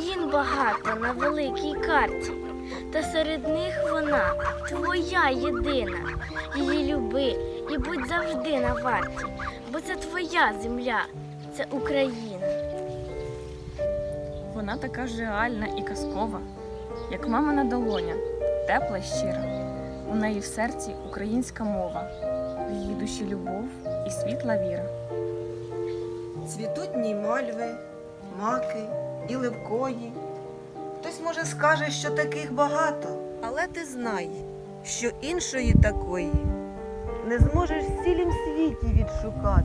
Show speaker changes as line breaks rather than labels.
Країн багато на великій карті, та серед них вона твоя єдина. Її люби і будь завжди на варті, бо це твоя земля, це Україна.
Вона така ж реальна і казкова, як мамина долоня, тепла й щира. У неї в серці українська мова, в її душі любов і світла віра.
Цвітуть ній мальви, маки і левкої. Хтось може скаже, що таких багато, але ти знай, що іншої такої не зможеш в цілім світі відшукати.